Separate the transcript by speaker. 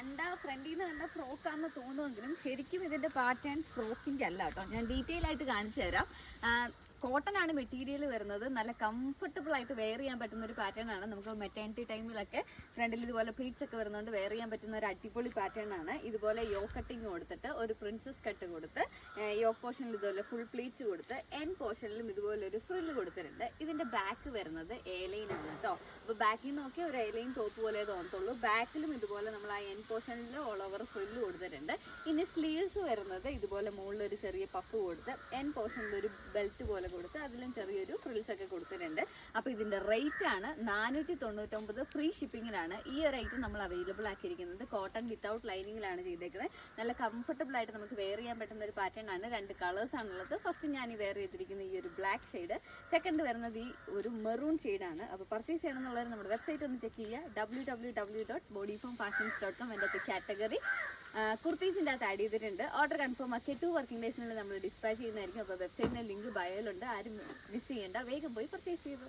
Speaker 1: കണ്ട ഫ്രണ്ടിൽ നിന്ന് കണ്ട ഫ്രോക്കാന്ന് തോന്നുമെങ്കിലും ശരിക്കും ഇതിന്റെ പാറ്റേൺ ഫ്രോക്കിന്റെ അല്ല കേട്ടോ. ഞാൻ ഡീറ്റെയിൽ ആയിട്ട് കാണിച്ചു തരാം കോട്ടൺ ആണ് മെറ്റീരിയൽ വരുന്നത്. നല്ല കംഫർട്ടബിൾ ആയിട്ട് വെയർ ചെയ്യാൻ പറ്റുന്ന ഒരു പാറ്റേൺ ആണ്. നമുക്ക് മെറ്റേണിറ്റി ടൈമിലൊക്കെ ഫ്രണ്ടിൽ ഇതുപോലെ പ്ലീറ്റ്സ് ഒക്കെ വരുന്നതുകൊണ്ട് വെയർ ചെയ്യാൻ പറ്റുന്ന ഒരു അടിപൊളി പാറ്റേൺ ആണ്. ഇതുപോലെ യോ കട്ടിങ് കൊടുത്തിട്ട് ഒരു പ്രിൻസസ് കട്ട് കൊടുത്ത് യോ പോർഷനിൽ ഇതുപോലെ ഫുൾ പ്ലീറ്റ്സ് കൊടുത്ത് എൻ പോർഷനിലും ഇതുപോലെ ഒരു ഫ്രിൽ കൊടുത്തിട്ടുണ്ട്. ഇതിന്റെ ബാക്ക് വരുന്നത് എലൈൻ ആണ് കേട്ടോ അപ്പൊ ബാക്കിൽ നോക്കിയാൽ ഒരു എലൈൻ ടോപ്പ് പോലെ തോന്നത്തുള്ളൂ. ബാക്കിലും ഇതുപോലെ നമ്മൾ ആ എൻ പോർഷനിൽ ഓൾ ഓവർ ഫ്രില്ല് കൊടുത്തിട്ടുണ്ട്. ഇനി സ്ലീവ്സ് വരുന്നത് ഇതുപോലെ മുകളിൽ ഒരു ചെറിയ പഫ് കൊടുത്ത് എൻ പോർഷനിൽ ഒരു ബെൽറ്റ് പോലെ കൊടുത്ത് അതിലും ചെറിയൊരു ഫ്രിൽസ് ഒക്കെ കൊടുത്തിട്ടുണ്ട്. അപ്പോൾ ഇതിന്റെ റേറ്റ് ആണ് നാനൂറ്റി തൊണ്ണൂറ്റൊമ്പത് ഫ്രീ ഷിപ്പിങ്ങിലാണ് ഈ ഒരു ഐറ്റം നമ്മൾ അവൈലബിൾ ആക്കിയിരിക്കുന്നത് കോട്ടൺ വിത്തൗട്ട് ലൈനിങ്ങിലാണ് ചെയ്തേക്കുന്നത്. നല്ല കംഫർട്ടബിൾ ആയിട്ട് നമുക്ക് വെയർ ചെയ്യാൻ പറ്റുന്ന ഒരു പാറ്റേൺ ആണ്. രണ്ട് കളേഴ്സ് ആണുള്ളത്. ഫസ്റ്റ് ഞാൻ ഈ വെയർ ചെയ്തിരിക്കുന്ന ഈ ഒരു ബ്ലാക്ക് ഷെയ്ഡ് സെക്കൻഡ് വരുന്നത് ഈ ഒരു മെറൂൺ ആണ്. അപ്പോൾ പർച്ചേസ് ചെയ്യണമെന്നുള്ളവർ നമ്മുടെ വെബ്സൈറ്റ് ഒന്ന് ചെക്ക് ചെയ്യുക. W W W dot body form fashions dot com എന്റെ കാറ്റഗറി കുർത്തീസിന്റെ അകത്ത് ആഡ് ചെയ്തിട്ടുണ്ട്. ഓർഡർ കൺഫേം ആക്കി ടു വർക്കിംഗ് ഡേയ്സിനുള്ളിൽ നമ്മൾ ഡിസ്പാച്ച് ചെയ്യുന്നതായിരിക്കും. അപ്പോൾ വെബ്സൈറ്റിന്റെ ലിങ്ക് ബയോയിലുണ്ട് ആരും മിസ് ചെയ്യേണ്ട. വേഗം പോയി പർച്ചേസ് ചെയ്തു.